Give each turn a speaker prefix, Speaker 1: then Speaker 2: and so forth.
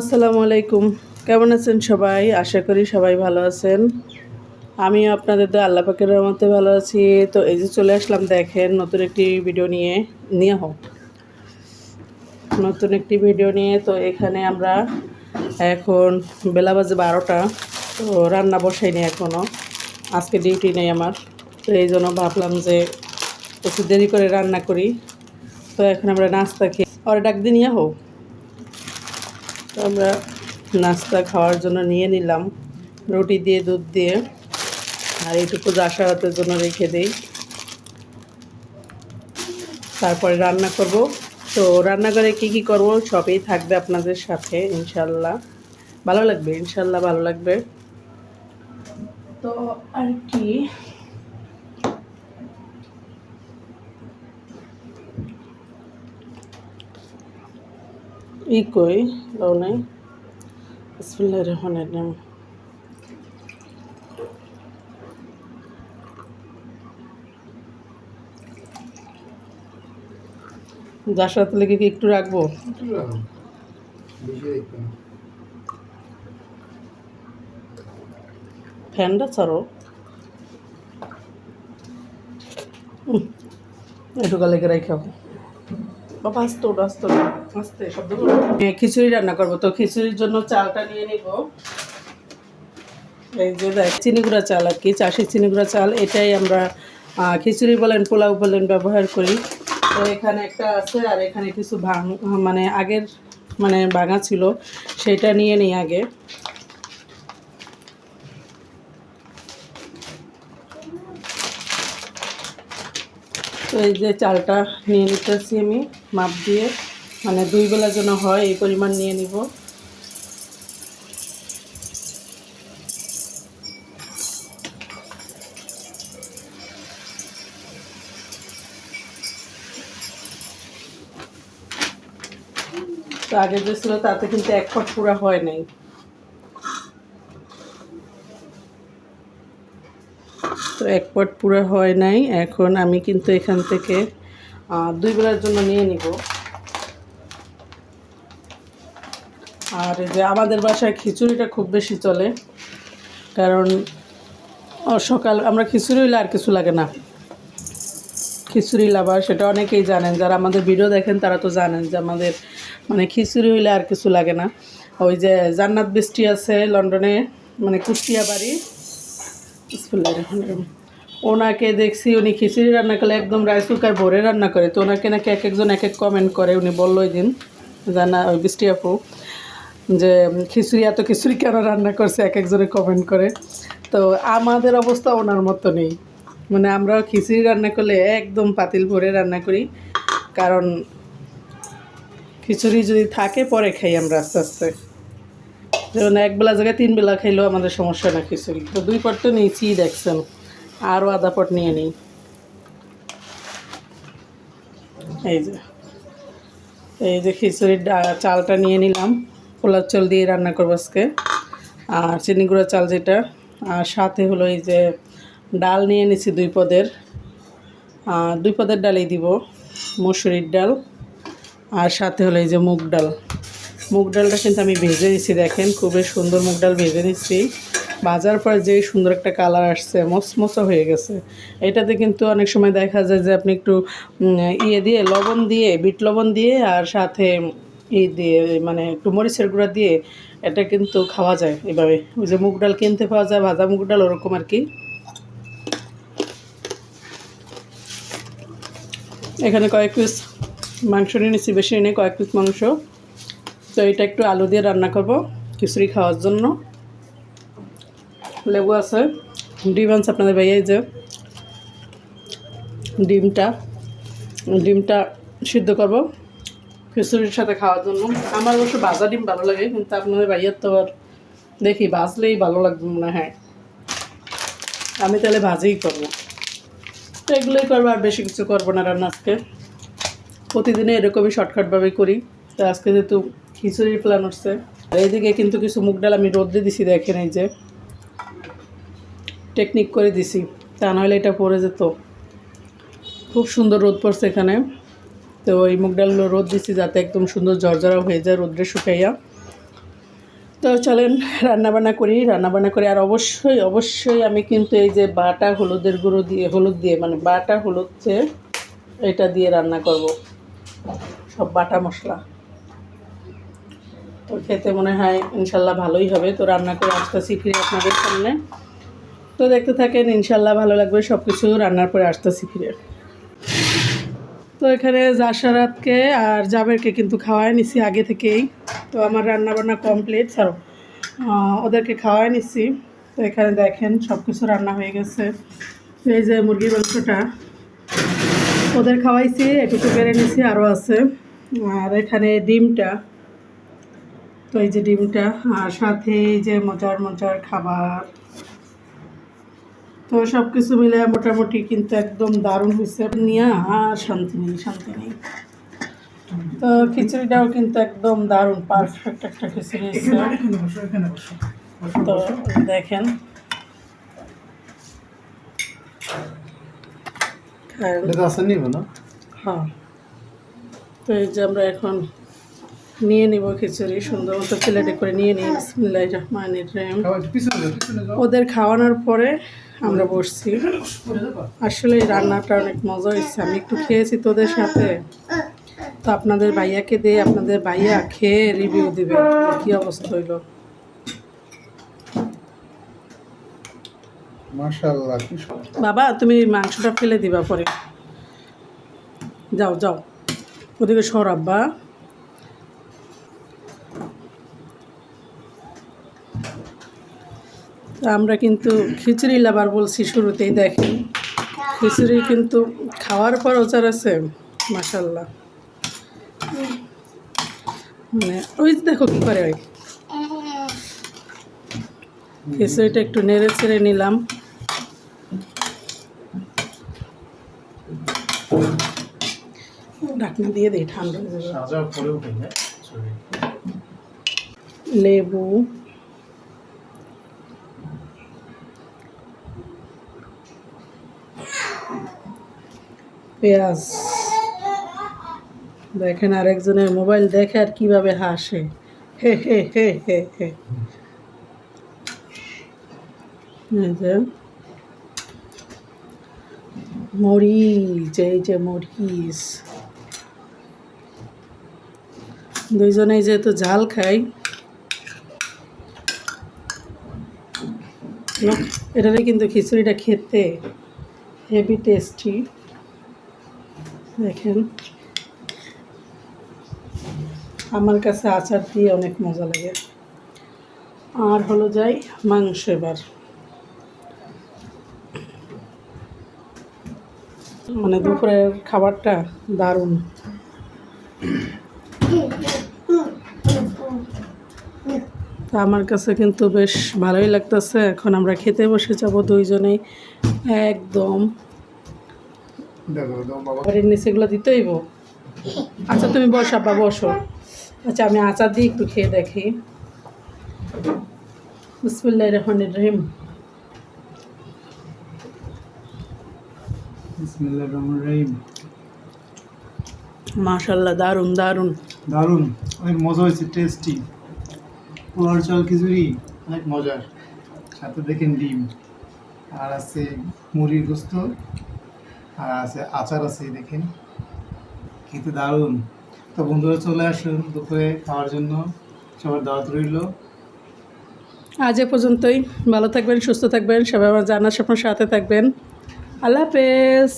Speaker 1: আসসালামু আলাইকুম। কেমন আছেন সবাই? আশা করি সবাই ভালো আছেন। আমি আপনাদের তো আল্লাহ পাকের রহমতে ভালো আছি। তো এই যে চলে আসলাম, দেখেন নতুন একটি ভিডিও নিয়ে নিয়ে হোক। নতুন একটি ভিডিও নিয়ে, তো এখানে আমরা এখন বেলা বাজে বারোটা। তো রান্না বসাইনি এখনও আজকে ডিউটি নেই আমার। তো এই জন্য ভাবলাম যে একটু দেরি করে রান্না করি। তো এখন আমরা নাস্তা খেয়ে আর ডাক দিন ইয়া হোক তো আমরা নাস্তা খাওয়ার জন্য নিয়ে নিলাম। রুটি দিয়ে, দুধ দিয়ে, আর এইটুকু জাসারাতের জন্য রেখে দিই। তারপরে রান্না করব। তো রান্নাঘরে কী কী করব সবই থাকবে আপনাদের সাথে, ইনশাল্লাহ। ভালো লাগবে? ইনশাল্লাহ ভালো লাগবে। তো আর কি? ই কই লাও নাই। বিসমিল্লাহির রহমানির রহিম। যার সাথে লেগে কি একটু রাখব? ফ্যানটা ছাড়ো। উম, এটুকু লেগে রাখাও বাবা আস্তে আস্তে খিচুড়ি রান্না করব, তো খিচুড়ির জন্য চালটা নিয়ে নিব। এই যে দেখ চিনিগুড়া চাল আর কি, চাষের চিনিগুড়া চাল, এটাই আমরা খিচুড়ি বলেন, পোলাও বলেন ব্যবহার করি। তো এখানে একটা আছে আর এখানে কিছু ভাঙ মানে আগের মানে ভাঙা ছিল, সেটা নিয়ে নিই আগে। তো এই যে চালটা নিয়ে নিতেছি আমি। মাপ দিয়ে মানে দুই বেলা যেন হয়, এই পরিমাণ নিয়ে নিব। তো আগে যে ছিল, তাতে কিন্তু এক ফট পুরা হয় নাই। তো এক পট পুরো হয় নাই। এখন আমি কিন্তু এখান থেকে দুই বেলার জন্য নিয়ে নিব। আর এই যে আমাদের বাসায় খিচুড়িটা খুব বেশি চলে, কারণ সকাল, আমরা খিচুড়ি হইলে আর কিছু লাগে না। খিচুড়ি লাভার, সেটা অনেকেই জানেন, যারা আমাদের ভিডিও দেখেন তারা তো জানেন যে আমাদের মানে খিচুড়ি হইলে আর কিছু লাগে না। ওই যে জান্নাত বৃষ্টি আছে লন্ডনে মানে কুষ্টিয়া বাড়ি। ওনাকে দেখছি, উনি খিচুড়ি রান্না করলে একদম রাইস কুকার ভরে রান্না করে। তো ওনাকে নাকি এক একজন এক এক কমেন্ট করে, উনি বলল ওই দিন, জানা, ওই বৃষ্টি আপু, যে খিচুড়ি, এত খিচুড়ি কেন রান্না করছে? এক একজনে কমেন্ট করে। তো আমাদের অবস্থা ওনার মতো নেই। মানে আমরা খিচুড়ি রান্না করলে একদম পাতিল ভরে রান্না করি। কারণ খিচুড়ি যদি থাকে, পরে খাই আমরা আস্তে আস্তে। যেমন এক বেলা জায়গায় তিন বেলা খাইলেও আমাদের সমস্যা না খিচুড়ি। তো দুই পট তো নিয়েছি, দেখছেন। আরও আধা পট নিয়ে নিই। এই যে এই যে খিচুড়ির চালটা নিয়ে নিলাম। পোলার চাল দিয়ে রান্না করব আজকে। আর চিনি গুঁড়া চাল যেটা। আর সাথে হলো এই যে ডাল নিয়ে নিছি দুই পদের। দুই পদের ডালই দিব মসুরির ডাল। আর সাথে হলো এই যে মুগ ডাল। মুগ ডালটা কিন্তু আমি ভেজে নিচ্ছি দেখেন। খুবই সুন্দর মুগ ডাল ভেজে নিচ্ছি ভাজার পর যে সুন্দর একটা কালার আসছে মসমসা হয়ে গেছে। এটাতে কিন্তু অনেক সময় দেখা যায় যে আপনি একটু ইয়ে দিয়ে, লবণ দিয়ে, বিট লবণ দিয়ে আর সাথে ই দিয়ে মানে একটু মরিচের গুঁড়া দিয়ে এটা কিন্তু খাওয়া যায় এভাবে। ওই যে মুগ ডাল কিনতে পাওয়া যায়, ভাজা মুগ ডাল ওরকম আর কি। এখানে কয়েক পিস মাংস নিয়ে নিচ্ছি বেশি নিয়ে কয়েক পিস মাংস। তো এটা একটু আলু দিয়ে রান্না করব, খিচুড়ি খাওয়ার জন্য। লেবু আছে। ডিম আছে আপনাদের ভাইয়া, এই যে ডিমটা। ডিমটা সিদ্ধ করব খিচুড়ির সাথে খাওয়ার জন্য। আমার অবশ্য ভাজা ডিম ভালো লাগে, কিন্তু আপনাদের ভাইয়ার তো আর দেখি, ভাজলেই ভালো লাগবে মনে হয়। আমি তাহলে ভাজেই করব। তো এগুলোই করব, আর বেশি কিছু করব না রান্না আজকে। প্রতিদিনে এরকমই শর্টকাটভাবে করি। তো আজকে যেহেতু খিচুড়ির প্ল্যান আর এইদিকে কিন্তু কিছু মুগ ডাল আমি রোদ্রে দিছি, দেখেন এই যে। টেকনিক করে দিছি, তা নাহলে এটা পড়ে যেত। খুব সুন্দর রোদ পড়ছে এখানে। তো এই মুগ ডালগুলো রোদ দিছি যাতে একদম সুন্দর জর্জরা হয়ে যায় রোদ্রে শুকাইয়া। তো চলেন, রান্নাবান্না করি। রান্নাবান্না করি আর অবশ্যই অবশ্যই আমি কিন্তু এই যে বাটা, হলুদের গুঁড়ো দিয়ে, হলুদ দিয়ে মানে বাটা, হলুদ যে এটা দিয়ে রান্না করব। সব বাটা মশলা। তো খেতে মনে হয় ইনশাল্লাহ ভালোই হবে। তো রান্না করে আসতেছি ফিরে আপনাদের সামনে। তো দেখতে থাকেন, ইনশাল্লাহ ভালো লাগবে সব কিছু রান্নার পরে আসতেছি ফিরে। তো এখানে জাসারাতকে আর জাবেরকে কিন্তু খাওয়াই নিছি আগে থেকেই। তো আমার রান্না বান্না কমপ্লিট ছাড়ো ওদেরকে খাওয়াই নিছি। তো এখানে দেখেন সব কিছু রান্না হয়ে গেছে। এই যে মুরগির মাংসটা, ওদের খাওয়াইছি এটুকু বেড়ে নিছি আরও আছে। আর এখানে ডিমটা, তো এই যে ডিমটা, আর সাথে এই যে মজার মজার খাবার। তো সব কিছু মিলে মোটামুটি কিন্তু একদম দারুণ হয়েছে নিয়ে আর শান্তি নেই শান্তি নেই। তো খিচুড়িটাও কিন্তু একদম দারুণ পারফেক্ট একটা খিচুড়ি তো দেখেন। হ্যাঁ। তো এই যে আমরা এখন নিয়ে নিব খিচুড়ি সুন্দর মতো প্লেটে করে নিয়ে নিই। বিসমিল্লাহ ওদের খাওয়ানোর পরে আমরা বসছি। আসলে এই রান্নাটা অনেক মজা হয়েছে। আমি একটু খেয়েছি তোদের সাথে। তো আপনাদের ভাইয়াকে দিয়ে আপনাদের ভাইয়া খেয়ে রিভিউ দিবে। কি অবস্থা হইল? বাবা তুমি মাংসটা ফেলে দিবা পরে। যাও যাও। ওদিকে সর আব্বা। তো আমরা কিন্তু খিচুড়ি লাবার বলছি শুরুতেই দেখেন। খিচুড়ি কিন্তু খাওয়ার পর ওচার আছে মাসাল্লাহ মানে ওই দেখো কী করে ওই। খিচুড়িটা একটু নেড়ে চেড়ে নিলাম। ঢাকনা দিয়ে দিই ঠান্ডা লেবু। পেঁয়াজ। দেখেন আরেকজনের মোবাইল দেখে আর কীভাবে হাসে। মরিচ, এই যে মরিচ। দুইজনেই যেহেতু ঝাল খাই। এটারে কিন্তু খিচুড়িটা খেতে হেভি টেস্টি দেখেন। আমার কাছে আচার দিয়ে অনেক মজা লাগে। আর হলো যাই মাংস এবার। মানে দুপুরের খাবারটা দারুণ। তো আমার কাছে কিন্তু বেশ ভালোই লাগতেছে। এখন আমরা খেতে বসে যাব দুইজনেই। একদম। বাড়ির নিচেগুলো দিতে হইব। আচ্ছা তুমি বস আব্বা বসো। আচ্ছা আমি আচার দিয়ে একটু খেয়ে দেখি। বিসমুল্লাহ রহমানির রহিম।
Speaker 2: বিসমিল্লাহির রহিম।
Speaker 1: মাশাল্লাহ দারুণ দারুণ।
Speaker 2: দারুণ অনেক মজা হয়েছে টেস্টি পোলার চাল খিচুড়ি অনেক মজার। সাথে দেখেন ডিম। আর আছে মুড়ির গোস্ত। আর আছে আচার আছে দেখেন। খেতে দারুণ। তো বন্ধুরা, চলে আসুন দুপুরে খাওয়ার জন্য। সবার দাওয়াত রইল।
Speaker 1: আজ এ পর্যন্তই। ভালো থাকবেন, সুস্থ থাকবেন। সবাই আমার জানার স্বপ্ন, সাথে থাকবেন। আল্লাহ হাফেজ।